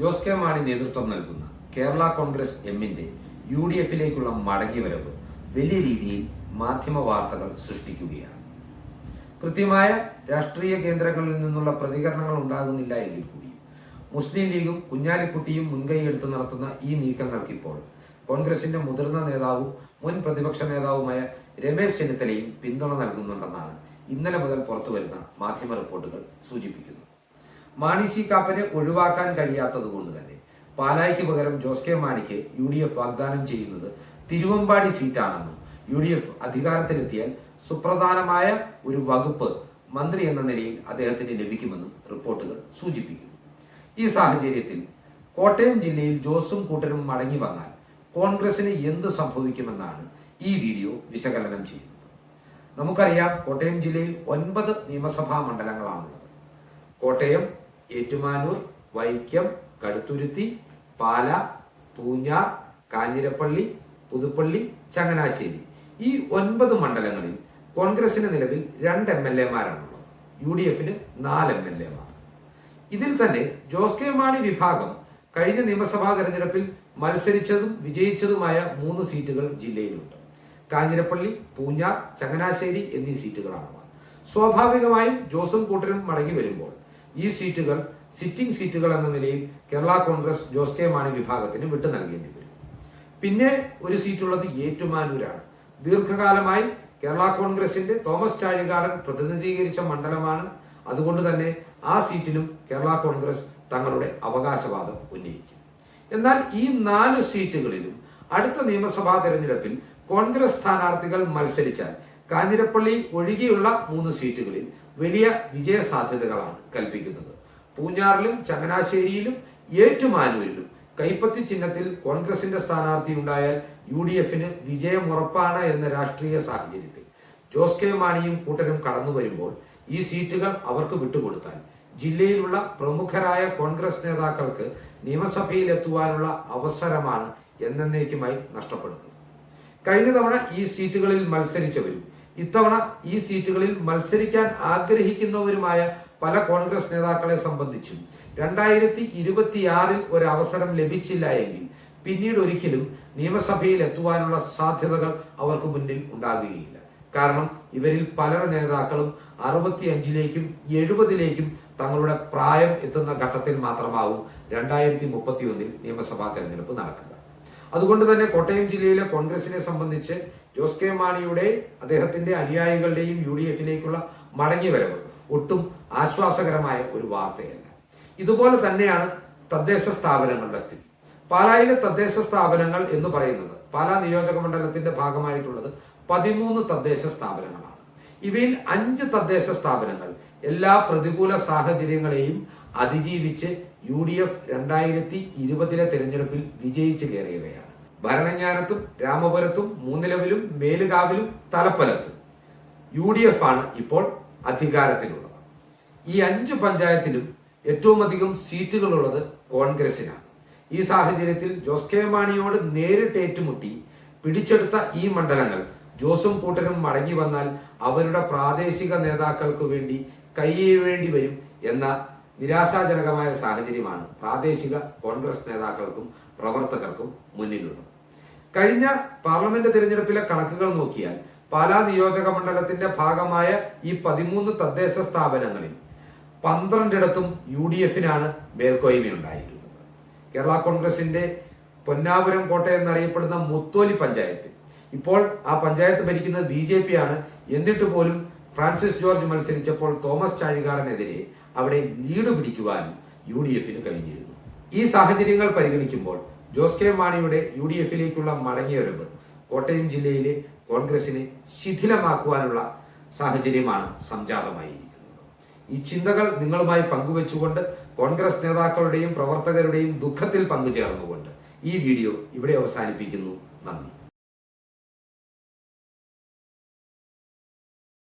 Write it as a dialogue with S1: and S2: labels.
S1: Jose K Mani നേതൃത്വം നൽകുന്ന കേരള കോൺഗ്രസ് എമ്മിന്റെ യു ഡി എഫിലേക്കുള്ള മടങ്ങിവരവ് വലിയ രീതിയിൽ മാധ്യമ വാർത്തകൾ സൃഷ്ടിക്കുകയാണ്. കൃത്യമായ രാഷ്ട്രീയ കേന്ദ്രങ്ങളിൽ നിന്നുള്ള പ്രതികരണങ്ങൾ ഉണ്ടാകുന്നില്ല എങ്കിൽ കൂടി മുസ്ലിം ലീഗും കുഞ്ഞാലിക്കുട്ടിയും മുൻകൈയെടുത്ത് നടത്തുന്ന ഈ നീക്കങ്ങൾക്കിപ്പോൾ കോൺഗ്രസിന്റെ മുതിർന്ന നേതാവും മുൻ പ്രതിപക്ഷ നേതാവുമായ രമേശ് ചെന്നിത്തലയും പിന്തുണ നൽകുന്നുണ്ടെന്നാണ് ഇന്നലെ മുതൽ പുറത്തുവരുന്ന മാധ്യമ റിപ്പോർട്ടുകൾ സൂചിപ്പിക്കുന്നത്. മാണി സി കാപ്പനെ ഒഴിവാക്കാൻ കഴിയാത്തതുകൊണ്ട് തന്നെ പാലായ്ക്ക് പകരം ജോസ് കെ മാണിക്ക് യു ഡി എഫ് വാഗ്ദാനം ചെയ്യുന്നത് തിരുവമ്പാടി സീറ്റാണെന്നും യു ഡി എഫ് അധികാരത്തിലെത്തിയാൽ സുപ്രധാനമായ ഒരു വകുപ്പ് മന്ത്രി എന്ന നിലയിൽ അദ്ദേഹത്തിന് ലഭിക്കുമെന്നും റിപ്പോർട്ടുകൾ സൂചിപ്പിക്കുന്നു. ഈ സാഹചര്യത്തിൽ കോട്ടയം ജില്ലയിൽ ജോസും കൂട്ടരും മടങ്ങി വന്നാൽ കോൺഗ്രസിന് എന്ത് സംഭവിക്കുമെന്നാണ് ഈ വീഡിയോ വിശകലനം ചെയ്യുന്നത്. നമുക്കറിയാം കോട്ടയം ജില്ലയിൽ ഒൻപത് നിയമസഭാ മണ്ഡലങ്ങളാണുള്ളത്. കോട്ടയം ഏറ്റുമാനൂർ വൈക്കം കടുത്തുരുത്തി പാല പൂഞ്ഞാർ കാഞ്ഞിരപ്പള്ളി പുതുപ്പള്ളി ചങ്ങനാശ്ശേരി. ഈ ഒൻപത് മണ്ഡലങ്ങളിൽ കോൺഗ്രസിന് നിലവിൽ രണ്ട് എം എൽ എമാരാണുള്ളത്. യു ഡി എഫിന് നാല് എം എൽ എമാർ. ഇതിൽ തന്നെ ജോസ് കെ മാണി വിഭാഗം കഴിഞ്ഞ നിയമസഭാ തെരഞ്ഞെടുപ്പിൽ മത്സരിച്ചതും വിജയിച്ചതുമായ മൂന്ന് സീറ്റുകൾ ജില്ലയിലുണ്ട്. കാഞ്ഞിരപ്പള്ളി പൂഞ്ഞാർ ചങ്ങനാശ്ശേരി എന്നീ സീറ്റുകളാണ് സ്വാഭാവികമായും ജോസും കൂട്ടരും മടങ്ങി വരുമ്പോൾ ഈ സീറ്റുകൾ സിറ്റിംഗ് സീറ്റുകൾ എന്ന നിലയിൽ കേരള കോൺഗ്രസ് ജോസ് കെ മാണി വിഭാഗത്തിന് വിട്ടു നൽകേണ്ടി വരും. പിന്നെ ഒരു സീറ്റുള്ളത് ഏറ്റുമാനൂരാണ്. ദീർഘകാലമായി കേരള കോൺഗ്രസിന്റെ തോമസ് ചാഴികാടൻ പ്രതിനിധീകരിച്ച മണ്ഡലമാണ്. അതുകൊണ്ട് തന്നെ ആ സീറ്റിനും കേരള കോൺഗ്രസ് തങ്ങളുടെ അവകാശവാദം ഉന്നയിക്കും. എന്നാൽ ഈ നാല് സീറ്റുകളിലും അടുത്ത നിയമസഭാ തെരഞ്ഞെടുപ്പിൽ കോൺഗ്രസ് സ്ഥാനാർത്ഥികൾ മത്സരിച്ചാൽ കാഞ്ഞിരപ്പള്ളി ഒഴികെയുള്ള മൂന്ന് സീറ്റുകളിൽ വലിയ വിജയ സാധ്യതകളാണ് കൽപ്പിക്കുന്നത്. പൂഞ്ഞാറിലും ചങ്ങനാശ്ശേരിയിലും ഏറ്റുമാനൂരിലും കൈപ്പത്തി ചിഹ്നത്തിൽ കോൺഗ്രസിന്റെ സ്ഥാനാർത്ഥി ഉണ്ടായാൽ യു ഡി എഫിന് വിജയം ഉറപ്പാണ് എന്ന രാഷ്ട്രീയ സാഹചര്യത്തിൽ ജോസ് കെ മാണിയും കൂട്ടരും കടന്നു വരുമ്പോൾ ഈ സീറ്റുകൾ അവർക്ക് വിട്ടുകൊടുത്താൽ ജില്ലയിലുള്ള പ്രമുഖരായ കോൺഗ്രസ് നേതാക്കൾക്ക് നിയമസഭയിൽ എത്തുവാനുള്ള അവസരമാണ് എന്നേക്കുമായി നഷ്ടപ്പെടുന്നത്. കഴിഞ്ഞ തവണ ഈ സീറ്റുകളിൽ മത്സരിച്ചവരും ഇത്തവണ ഈ സീറ്റുകളിൽ മത്സരിക്കാൻ ആഗ്രഹിക്കുന്നവരുമായ പല കോൺഗ്രസ് നേതാക്കളെ സംബന്ധിച്ചും രണ്ടായിരത്തി ഇരുപത്തിയാറിൽ ഒരു അവസരം ലഭിച്ചില്ല എങ്കിൽ പിന്നീട് ഒരിക്കലും നിയമസഭയിൽ എത്തുവാനുള്ള സാധ്യതകൾ അവർക്ക് മുന്നിൽ ഉണ്ടാകുകയില്ല. കാരണം ഇവരിൽ പല നേതാക്കളും അറുപത്തി അഞ്ചിലേക്കും എഴുപതിലേക്കും തങ്ങളുടെ പ്രായം എത്തുന്ന ഘട്ടത്തിൽ മാത്രമാവും രണ്ടായിരത്തി മുപ്പത്തി ഒന്നിൽ നിയമസഭാ തെരഞ്ഞെടുപ്പ് നടക്കുക. അതുകൊണ്ട് തന്നെ കോട്ടയം ജില്ലയിലെ കോൺഗ്രസിനെ സംബന്ധിച്ച് ജോസ് കെ മാണിയുടെ അദ്ദേഹത്തിന്റെ അനുയായികളുടെയും യു ഡി എഫിലേക്കുള്ള മടങ്ങിവരവ് ഒട്ടും ആശ്വാസകരമായ ഒരു വാർത്തയല്ല. ഇതുപോലെ തന്നെയാണ് തദ്ദേശ സ്ഥാപനങ്ങളുടെ സ്ഥിതി. പാലായിലെ തദ്ദേശ സ്ഥാപനങ്ങൾ എന്ന് പറയുന്നത് പാലാ നിയോജക മണ്ഡലത്തിന്റെ ഭാഗമായിട്ടുള്ളത് പതിമൂന്ന് തദ്ദേശ സ്ഥാപനങ്ങളാണ്. ഇവയിൽ അഞ്ച് തദ്ദേശ സ്ഥാപനങ്ങൾ എല്ലാ പ്രതികൂല സാഹചര്യങ്ങളെയും അതിജീവിച്ച് യു ഡി എഫ് രണ്ടായിരത്തി ഇരുപതിലെ തെരഞ്ഞെടുപ്പിൽ വിജയിച്ചു കയറിയവയാണ്. ഭരണജ്ഞാനത്തും രാമപുരത്തും മൂന്നിലവിലും മേലുകാവിലും തലപ്പലത്തും. യു ഡി എഫ് ആണ് ഇപ്പോൾ അധികാരത്തിലുള്ളത്. ഈ അഞ്ച് പഞ്ചായത്തിലും ഏറ്റവും അധികം സീറ്റുകളുള്ളത് കോൺഗ്രസിനാണ് ഈ സാഹചര്യത്തിൽ ജോസ് കെ മാണിയോട് നേരിട്ട് ഏറ്റുമുട്ടി പിടിച്ചെടുത്ത ഈ മണ്ഡലങ്ങൾ ജോസും കൂട്ടനും മടങ്ങി വന്നാൽ അവരുടെ പ്രാദേശിക നേതാക്കൾക്ക് വേണ്ടി കൈയേഴേണ്ടി വരും എന്ന നിരാശാജനകമായ സാഹചര്യമാണ് പ്രാദേശിക കോൺഗ്രസ് നേതാക്കൾക്കും പ്രവർത്തകർക്കും മുന്നിലുള്ളത്. കഴിഞ്ഞ പാർലമെന്റ് തിരഞ്ഞെടുപ്പിലെ കണക്കുകൾ നോക്കിയാൽ പാലാ നിയോജക മണ്ഡലത്തിന്റെ ഭാഗമായ ഈ പതിമൂന്ന് തദ്ദേശ സ്ഥാപനങ്ങളിൽ പന്ത്രണ്ടിടത്തും യു ഡി എഫിനാണ് മേൽക്കോയ്മയുണ്ടായിരുന്നത്. കേരള കോൺഗ്രസിന്റെ പൊന്നാപുരം കോട്ട എന്നറിയപ്പെടുന്ന മുത്തോലി പഞ്ചായത്ത് ഇപ്പോൾ ആ പഞ്ചായത്ത് ഭരിക്കുന്നത് ബി ജെ പി ആണ്. എന്നിട്ട് പോലും ഫ്രാൻസിസ് ജോർജ് മത്സരിച്ചപ്പോൾ തോമസ് ചാഴികാടനെതിരെ അവിടെ ലീഡ് പിടിക്കുവാനും യു ഡി എഫിന് കഴിഞ്ഞിരുന്നു. ഈ സാഹചര്യങ്ങൾ പരിഗണിക്കുമ്പോൾ ജോസ് കെ മാണിയുടെ യു ഡി എഫിലേക്കുള്ള മടങ്ങിയൊരവ് കോട്ടയം ജില്ലയിലെ കോൺഗ്രസിനെ ശിഥിലമാക്കുവാനുള്ള സാഹചര്യമാണ് സംജാതമായിരിക്കുന്നത്. ഈ ചിന്തകൾ നിങ്ങളുമായി പങ്കുവെച്ചുകൊണ്ട് കോൺഗ്രസ് നേതാക്കളുടെയും പ്രവർത്തകരുടെയും ദുഃഖത്തിൽ പങ്കുചേർന്നുകൊണ്ട് ഈ വീഡിയോ ഇവിടെ അവസാനിപ്പിക്കുന്നു. നന്ദി.